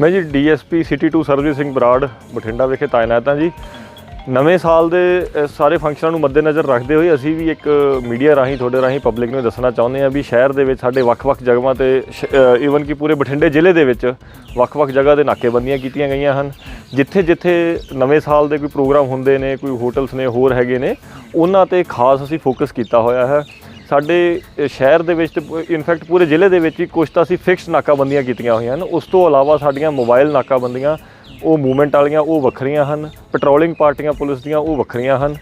ਮੈਂ ਜੀ DSP city 2 Sarabjit Singh Brar, Bathinda ਵਿਖੇ ਤਾਇਨਾਤ ਹਾਂ ਜੀ। ਨਵੇਂ ਸਾਲ ਦੇ ਸਾਰੇ ਫੰਕਸ਼ਨਾਂ ਨੂੰ ਮੱਦੇਨਜ਼ਰ ਰੱਖਦੇ ਹੋਏ ਅਸੀਂ ਵੀ ਇੱਕ ਮੀਡੀਆ ਰਾਹੀਂ, ਤੁਹਾਡੇ ਰਾਹੀਂ ਪਬਲਿਕ ਨੂੰ ਦੱਸਣਾ ਚਾਹੁੰਦੇ ਹਾਂ ਵੀ ਸ਼ਹਿਰ ਦੇ ਵਿੱਚ ਸਾਡੇ ਵੱਖ-ਵੱਖ ਜਗ੍ਹਾਵਾਂ ਤੇ ਈਵਨ ਕਿ ਪੂਰੇ ਬਠਿੰਡੇ ਜ਼ਿਲ੍ਹੇ ਦੇ ਵਿੱਚ ਵੱਖ-ਵੱਖ ਜਗ੍ਹਾ ਦੇ ਨਾਕੇਬੰਦੀਆਂ ਕੀਤੀਆਂ ਗਈਆਂ ਹਨ। ਜਿੱਥੇ-ਜਿੱਥੇ ਨਵੇਂ ਸਾਲ ਦੇ ਕੋਈ ਪ੍ਰੋਗਰਾਮ ਹੁੰਦੇ ਨੇ, ਕੋਈ ਹੋਟਲਸ ਨੇ, ਹੋਰ ਹੈਗੇ ਨੇ, ਉਹਨਾਂ ਤੇ ਖਾਸ ਅਸੀਂ ਫੋਕਸ ਕੀਤਾ ਹੋਇਆ ਹੈ। ਸਾਡੇ ਸ਼ਹਿਰ ਦੇ ਵਿੱਚ ਤੇ ਇਨਫੈਕਟ ਪੂਰੇ ਜ਼ਿਲ੍ਹੇ ਦੇ ਵਿੱਚ ਹੀ ਕੁਝ ਤਾਂ ਅਸੀਂ ਫਿਕਸਡ ਨਾਕਾਬੰਦੀਆਂ ਕੀਤੀਆਂ ਹੋਈਆਂ ਹਨ। ਉਸ ਤੋਂ ਇਲਾਵਾ ਸਾਡੀਆਂ ਮੋਬਾਈਲ ਨਾਕਾਬੰਦੀਆਂ, ਉਹ ਮੂਵਮੈਂਟ ਵਾਲੀਆਂ, ਉਹ ਵੱਖਰੀਆਂ ਹਨ। ਪੈਟਰੋਲਿੰਗ ਪਾਰਟੀਆਂ ਪੁਲਿਸ ਦੀਆਂ, ਉਹ ਵੱਖਰੀਆਂ ਹਨ।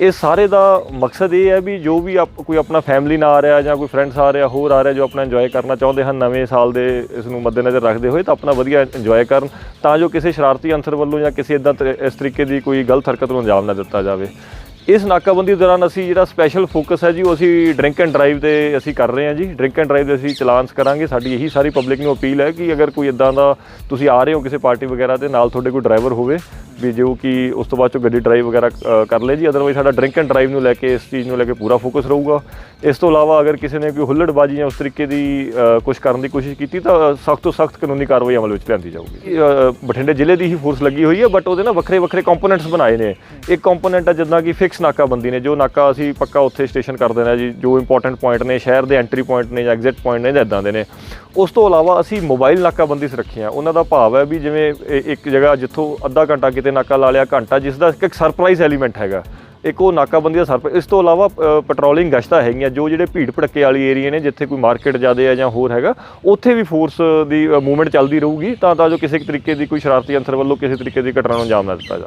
ਇਹ ਸਾਰੇ ਦਾ ਮਕਸਦ ਇਹ ਹੈ ਵੀ ਜੋ ਵੀ ਆਪ- ਕੋਈ ਆਪਣਾ ਫੈਮਿਲੀ ਨਾਲ ਆ ਰਿਹਾ ਜਾਂ ਕੋਈ ਫਰੈਂਡਸ ਆ ਰਿਹਾ, ਹੋਰ ਆ ਰਿਹਾ ਜੋ ਆਪਣਾ ਇੰਜੋਏ ਕਰਨਾ ਚਾਹੁੰਦੇ ਹਨ, ਨਵੇਂ ਸਾਲ ਦੇ ਇਸ ਨੂੰ ਮੱਦੇਨਜ਼ਰ ਰੱਖਦੇ ਹੋਏ ਤਾਂ ਆਪਣਾ ਵਧੀਆ ਇੰਜੋਏ ਕਰਨ ਤਾਂ ਜੋ ਕਿਸੇ ਸ਼ਰਾਰਤੀ ਅੰਸਰ ਵੱਲੋਂ ਜਾਂ ਕਿਸੇ ਇਦਾਂ ਇਸ ਤਰੀਕੇ ਦੀ ਕੋਈ ਗਲਤ ਹਰਕਤ ਨੂੰ ਅੰਜਾਮ ਨਾ ਦਿੱਤਾ ਜਾਵੇ। ਇਸ ਨਾਕਾਬੰਦੀ ਦੌਰਾਨ ਅਸੀਂ ਜਿਹੜਾ ਸਪੈਸ਼ਲ ਫੋਕਸ ਹੈ ਜੀ, ਉਹ ਅਸੀਂ ਡਰਿੰਕ ਐਂਡ ਡਰਾਈਵ ਤੇ ਅਸੀਂ ਕਰ ਰਹੇ ਹਾਂ ਜੀ। ਡਰਿੰਕ ਐਂਡ ਡਰਾਈਵ ਦੇ ਅਸੀਂ ਚਲਾਨਸ ਕਰਾਂਗੇ। ਸਾਡੀ ਇਹੀ ਸਾਰੀ ਪਬਲਿਕ ਨੂੰ ਅਪੀਲ ਹੈ ਕਿ ਅਗਰ ਕੋਈ ਇਦਾਂ ਦਾ ਤੁਸੀਂ ਆ ਰਹੇ ਹੋ ਕਿਸੇ ਪਾਰਟੀ ਵਗੈਰਾ ਤੇ ਨਾਲ ਤੁਹਾਡੇ ਕੋਈ ਡਰਾਈਵਰ ਹੋਵੇ, ਵੀ ਜੋ ਕਿ ਉਸ ਤੋਂ ਬਾਅਦ ਚੋਂ ਗੱਡੀ ਡਰਾਈਵ ਵਗੈਰਾ ਕਰ ਲੇ ਜੀ। ਅਦਰਵਾਈਜ਼ ਸਾਡਾ ਡਰਿੰਕ ਐਂਡ ਡਰਾਈਵ ਨੂੰ ਲੈ ਕੇ, ਇਸ ਚੀਜ਼ ਨੂੰ ਲੈ ਕੇ ਪੂਰਾ ਫੋਕਸ ਰਹੂਗਾ। ਇਸ ਤੋਂ ਇਲਾਵਾ ਅਗਰ ਕਿਸੇ ਨੇ ਕੋਈ ਹੁੱਲੜਬਾਜੀ ਜਾਂ ਉਸ ਤਰੀਕੇ ਦੀ ਕੁਝ ਕਰਨ ਦੀ ਕੋਸ਼ਿਸ਼ ਕੀਤੀ, ਤਾਂ ਸਖਤ ਤੋਂ ਸਖਤ ਕਾਨੂੰਨੀ ਕਾਰਵਾਈ ਅਮਲ ਵਿੱਚ ਲਿਆਂਦੀ ਜਾਊਗੀ। ਬਠਿੰਡੇ ਜ਼ਿਲ੍ਹੇ ਦੀ ਹੀ ਫੋਰਸ ਲੱਗੀ ਹੋਈ ਹੈ ਬਟ ਉਹਦੇ ਨਾਲ ਵੱਖਰੇ ਵੱਖਰੇ ਕੰਪੋਨੈਂਟਸ ਬਣਾਏ ਨੇ। ਇੱਕ ਕੰਪੋਨੈਂਟ ਹੈ ਜਿੱਦਾਂ ਕਿ ਫਿਕਸ ਨਾਕਾਬੰਦੀ ਨੇ, ਜੋ ਨਾਕਾ ਅਸੀਂ ਪੱਕਾ ਉੱਥੇ ਸਟੇਸ਼ਨ ਕਰ ਦੇਣਾ ਜੀ, ਜੋ ਇੰਪੋਰਟੈਂਟ ਪੁਆਇੰਟ ਨੇ, ਸ਼ਹਿਰ ਦੇ ਐਂਟਰੀ ਪੁਆਇੰਟ ਨੇ ਜਾਂ ਐਗਜ਼ਿਟ ਪੁਆਇੰਟ ਨੇ ਜਾਂ ਇਦਾਂ ਦੇ ਨੇ। ਉਸ ਤੋਂ ਇਲਾਵਾ ਅਸੀਂ ਮੋਬਾਈਲ ਨਾਕਾਬੰਦੀ ਰੱਖੀਆਂ ਉਹਨਾਂ ਦਾ ਭਾਵ ਹੈ ਵੀ ਜਿਵੇਂ ਇ- ਇੱਕ ਜਗ੍ਹਾ ਜਿੱਥੋਂ ਅੱਧਾ ਘੰਟਾ ਕਿਤੇ ਨਾਕਾ ਲਾ ਲਿਆ ਘੰਟਾ, ਜਿਸ ਦਾ ਇੱਕ ਸਰਪ੍ਰਾਈਜ਼ ਐਲੀਮੈਂਟ ਹੈਗਾ। ਇੱਕ ਉਹ ਨਾਕਾਬੰਦੀ ਦਾ ਸਰਪ ਇਸ ਤੋਂ ਇਲਾਵਾ ਪੈਟਰੋਲਿੰਗ ਗਸ਼ਤਾਂ ਹੈਗੀਆਂ, ਜੋ ਜਿਹੜੇ ਭੀੜ ਭੜੱਕੇ ਵਾਲੀ ਏਰੀਆ ਨੇ, ਜਿੱਥੇ ਕੋਈ ਮਾਰਕੀਟ ਜ਼ਿਆਦਾ ਹੈ ਜਾਂ ਹੋਰ ਹੈਗਾ, ਉੱਥੇ ਵੀ ਫੋਰਸ ਦੀ ਮੂਵਮੈਂਟ ਚੱਲਦੀ ਰਹੂਗੀ, ਤਾਂ ਤਾਂ ਜੋ ਕਿਸੇ ਤਰੀਕੇ ਦੀ ਕੋਈ ਸ਼ਰਾਰਤੀ ਅੰਸਰ ਵੱਲੋਂ ਕਿਸੇ ਤਰੀਕੇ ਦੀ ਘਟਨਾ ਨੂੰ ਅੰਜਾਮ ਨਾ ਦਿੱਤਾ ਜਾਵੇ।